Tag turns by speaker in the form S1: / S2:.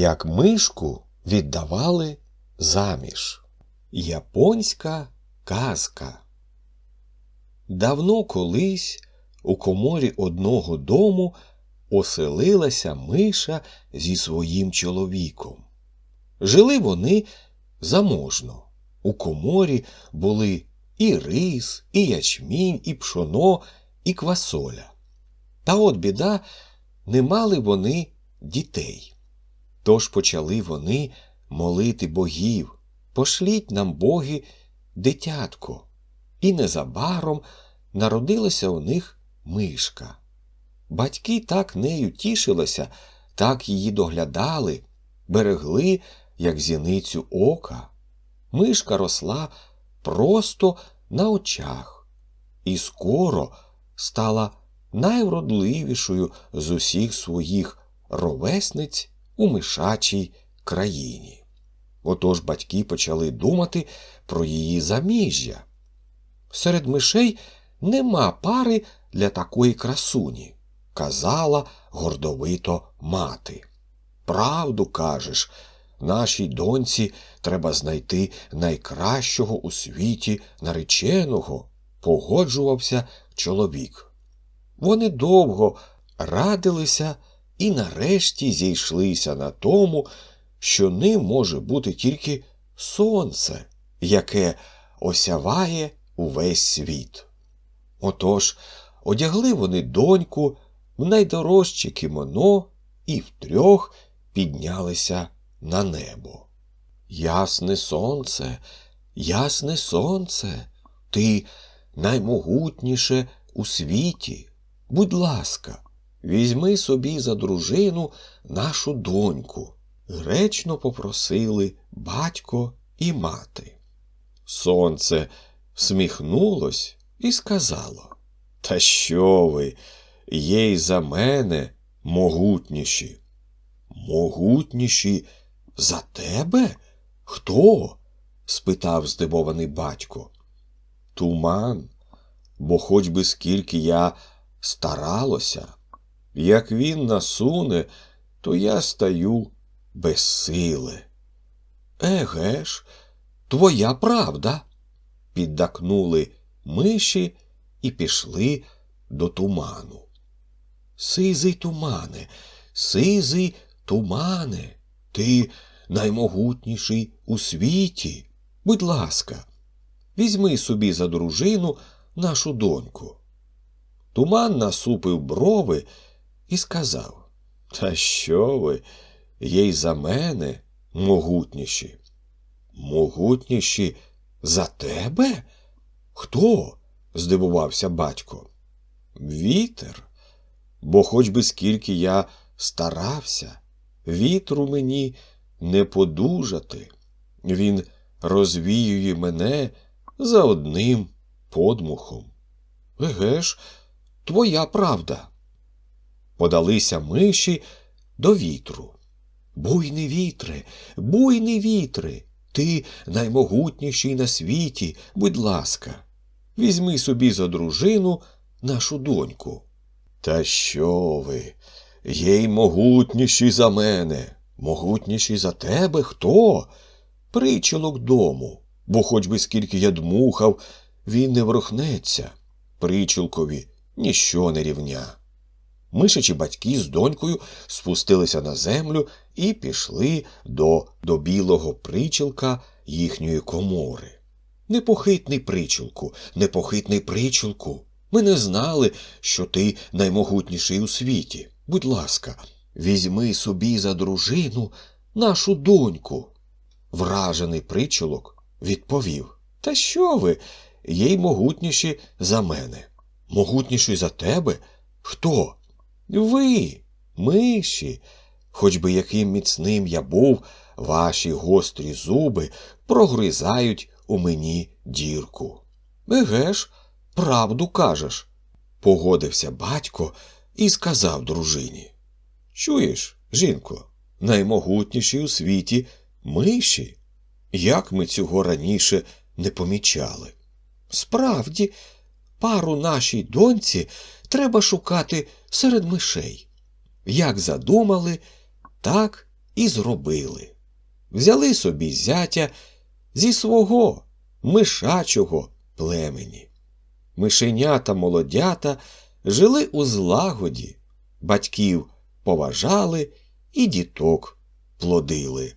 S1: як мишку віддавали заміж. Японська казка. Давно колись у коморі одного дому оселилася миша зі своїм чоловіком. Жили вони заможно. У коморі були і рис, і ячмінь, і пшоно, і квасоля. Та от біда, не мали вони дітей. Тож почали вони молити богів, пошліть нам боги дитятко. І незабаром народилася у них мишка. Батьки так нею тішилися, так її доглядали, берегли, як зіницю ока. Мишка росла просто на очах і скоро стала найвродливішою з усіх своїх ровесниць у мишачій країні. Отож батьки почали думати про її заміжжя. Серед мишей нема пари для такої красуні, казала гордовито мати. Правду кажеш, нашій доньці треба знайти найкращого у світі нареченого, погоджувався чоловік. Вони довго радилися і нарешті зійшлися на тому, що ним може бути тільки сонце, яке осяває увесь світ. Отож одягли вони доньку в найдорожче кімоно і втрьох піднялися на небо. Ясне сонце, ясне сонце, ти наймогутніше у світі. Будь ласка, візьми собі за дружину нашу доньку. Гречно попросили батько і мати. Сонце всміхнулось і сказало Та що ви, є й за мене могутніші. Могутніші за тебе? Хто? спитав здивований батько. Туман, бо хоч би скільки я старалося, як він насуне, то я стаю без сили. Еге ж, твоя правда, піддакнули миші і пішли до туману. Сизий тумане, сизий тумане, ти наймогутніший у світі. Будь ласка, візьми собі за дружину нашу доньку. Туман насупив брови і сказав Та що ви, є й за мене могутніші? Могутніші за тебе? Хто? здивувався батько. Вітер, бо хоч би скільки я старався, вітру мені не подужати. Він розвіює мене за одним подмухом. Еге ж, твоя правда. Подалися миші до вітру. Буйний вітре, буйний вітре, ти наймогутніший на світі, будь ласка, візьми собі за дружину нашу доньку. Та що ви? Є й могутніші за мене, могутніші за тебе хто? Причолок дому, бо хоч би скільки я дмухав, він не врухнеться. Причілкові ніщо не рівня. Мишачі батьки з донькою спустилися на землю і пішли до, до білого причілка їхньої комори. Непохитний причілку, непохитний причілку. Ми не знали, що ти наймогутніший у світі. Будь ласка, візьми собі за дружину нашу доньку. Вражений причолок відповів Та що ви? Є й могутніші за мене. Могутніші за тебе? Хто? Ви, миші, хоч би яким міцним я був, ваші гострі зуби прогризають у мені дірку. Еге ж, правду кажеш, погодився батько і сказав дружині. Чуєш, жінко, наймогутніші у світі миші. Як ми цього раніше не помічали? Справді, пару нашій доньці треба шукати серед мишей. Як задумали, так і зробили. Взяли собі зятя зі свого мишачого племені. Мишенята молодята жили у злагоді, батьків поважали і діток плодили.